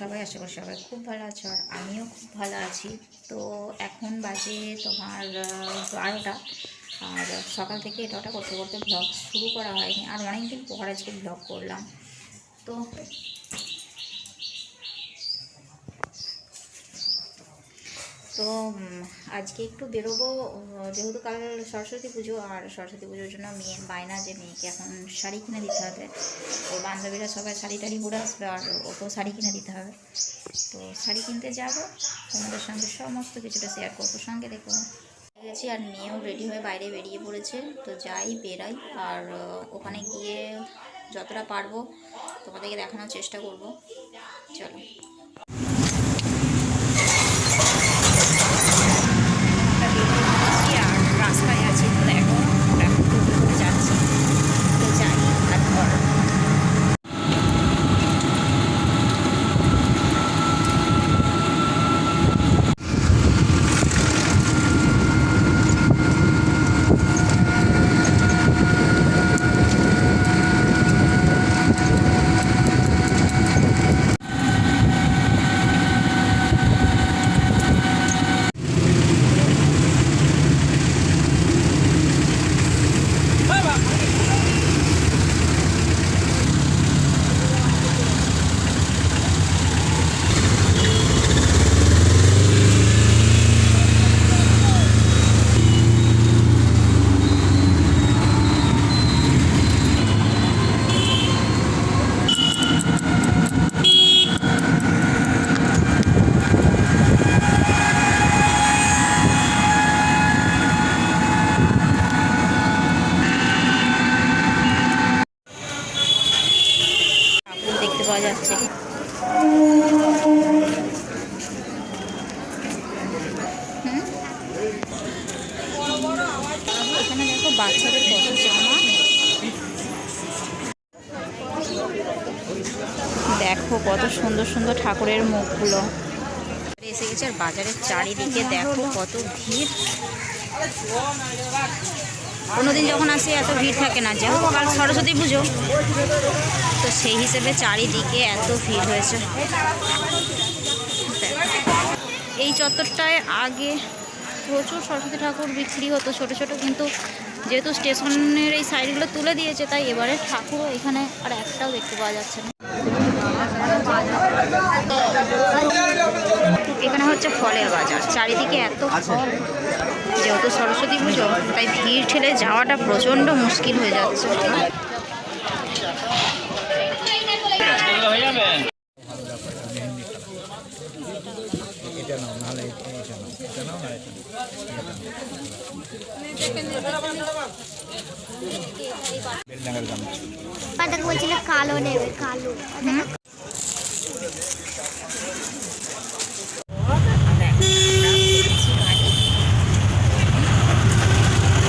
সবাই, আশা করি সবাই খুব ভালো আছো আর আমিও খুব ভালো আছি। তো এখন বাজে তোমার বারোটা। আর সকাল থেকে এটা ওটা করতে করতে ব্লগ শুরু করা হয়নি। আর অনেকদিন পর আজকে ব্লগ করলাম। তো তো আজকে একটু বেরোবো যেহেতু কাল সরস্বতী পুজো, আর সরস্বতী পুজোর জন্য মেয়ের বায়না যে মেয়েকে এখন শাড়ি কিনে দিতে হবে ওর বান্ধবীরা সবাই শাড়ি টাড়ি পরে আসবে, আর ওকেও শাড়ি কিনে দিতে হবে। তো শাড়ি কিনতে যাব, তোমাদের সঙ্গে সমস্ত কিছুটা শেয়ার করব, সঙ্গে দেখো। গেছি, আর মেয়েও রেডি হয়ে বাইরে বেরিয়ে পড়েছে, তো যাই বেরাই, আর ওখানে গিয়ে যতটা পারব তোমাদেরকে দেখানোর চেষ্টা করব। চলো আমরা বেরিয়ে পড়েছি আর রাস্তায় আছি তো দেখো আমরা এখন টোটো করে যাচ্ছি তো যাই তারপর ঠাকুর দেখতে পাওয়া যাচ্ছে হুম? এখানে দেখো বাচ্চাদের কত জামা দেখো কত সুন্দর সুন্দর ঠাকুরের মুখগুলো। এসে গেছে আর বাজারের চারিদিকে দেখো কত ভিড়। কোনোদিন যখন আসি এত ভিড় থাকে না। যেহেতু কাল সরস্বতী পুজো। তো সেই হিসেবে চারিদিকে এত ভিড় হয়েছে। এই চত্বরটায় আগে প্রচুর সরস্বতী ঠাকুর বিক্রি হতো ছোট ছোট কিন্তু যেহেতু স্টেশনের এই সাইডগুলো তুলে দিয়েছে তাই এবারে ঠাকুরও এখানে আর একটাও দেখতে পাওয়া যাচ্ছে না। এখানে হচ্ছে ফলের বাজার চারিদিকে এত ফল। যেহেতু সরস্বতী পুজো তাই ভিড় ঠেলে যাওয়াটা প্রচণ্ড মুশকিল হয়ে যাচ্ছে। পাঠক বলছিল কালো নেবে কালো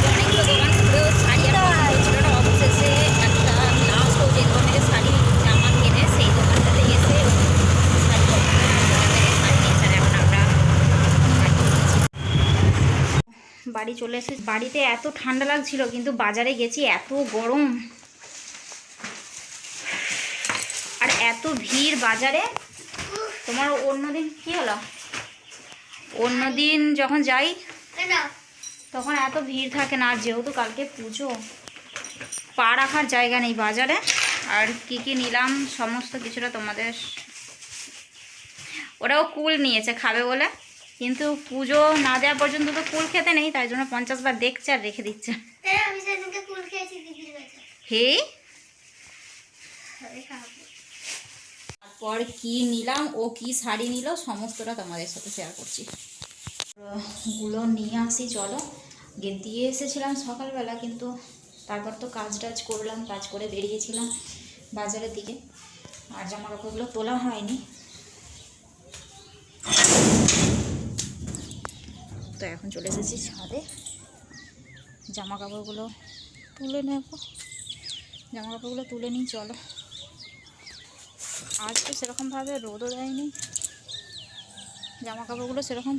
অনেকগুলো দোকান ঘুরেও শাড়ি আর পছন্দ হচ্ছিল না অবশেষে একটা লাস্ট ও যে দোকান থেকে শাড়ি জামা কিনে সেই দোকানটাতে এসে শাড়ি পছন্দ হয়েছে, ওখান থেকে শাড়ি নিয়েছে আর এখন আমরা বাড়ি এসেছি। বাড়ি চলে এসে বাড়িতে এত ঠান্ডা লাগছিল কিন্তু বাজারে গেছি এত গরম। আর এত ভিড় বাজারে। তোমার অন্যদিন কি হলো? অন্যদিন যখন যাই তখন এত ভিড় থাকে না আর যেহেতু কালকে পুজো। পা রাখার জায়গা নেই বাজারে। আর কি কি নিলাম সমস্ত কিছুটা তোমাদের ওরাও কুল নিয়েছে খাবে বলে। কিন্তু পুজো না দেওয়া পর্যন্ত তো কুল খেতে নেই তাই জন্য পঞ্চাশ বার দেখছে আর রেখে দিচ্ছে। কাছে হে? তারপর কি নিলাম ও কি শাড়ি নিল সমস্তটা তোমাদের সাথে শেয়ার করছি। গুলো নিয়ে আসি চলো। গে দিয়ে এসেছিলাম সকালবেলা কিন্তু তারপর তো কাজ টাজ করলাম কাজ করে বেরিয়েছিলাম বাজারের দিকে। আর জামা কাপড়গুলো তোলা হয়নি। তো এখন চলে এসেছি ছাদে। জামা কাপড়গুলো তুলে নেব। জামা কাপড়গুলো তুলে নিই, চলো। আজ তো সেরকমভাবে রোদও দেয়নি। জামা কাপড়গুলো সেরকম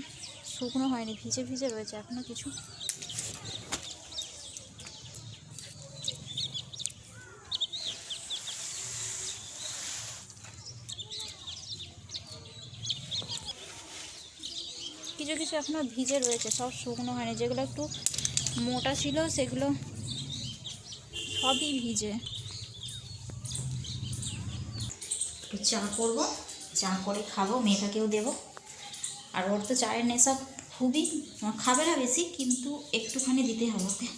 শুকনো হয়নি, ভিজে ভিজে রয়েছে এখনও কিছু। কিছু কিছু এখনও ভিজে রয়েছে, সব শুকনো হয়নি, যেগুলো একটু মোটা ছিল সেগুলো সবই ভিজে। চা করব, চা করে খাব, মেয়েটাকেও দেবো। আর ওর তো চায়ের নেশা খুবই খাবে না বেশি, কিন্তু একটুখানি দিতে হবে ওকে।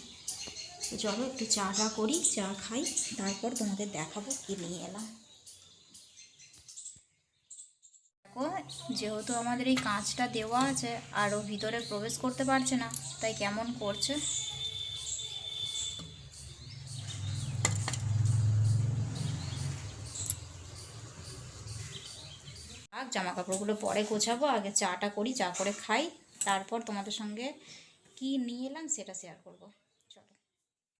চলো একটু চাটা করি, চা খাই, তারপর তোমাদের দেখাবো কি নিয়ে এলাম। দেখো, যেহেতু আমাদের এই কাঁচটা দেওয়া আছে, আর ও ভিতরে প্রবেশ করতে পারছে না, তাই কেমন করছে? আর জামা কাপড়গুলো পরে গোছাবো, আগে চাটা করি, চা করে খাই, তারপর তোমাদের সঙ্গে কি নিয়ে এলাম সেটা শেয়ার করব।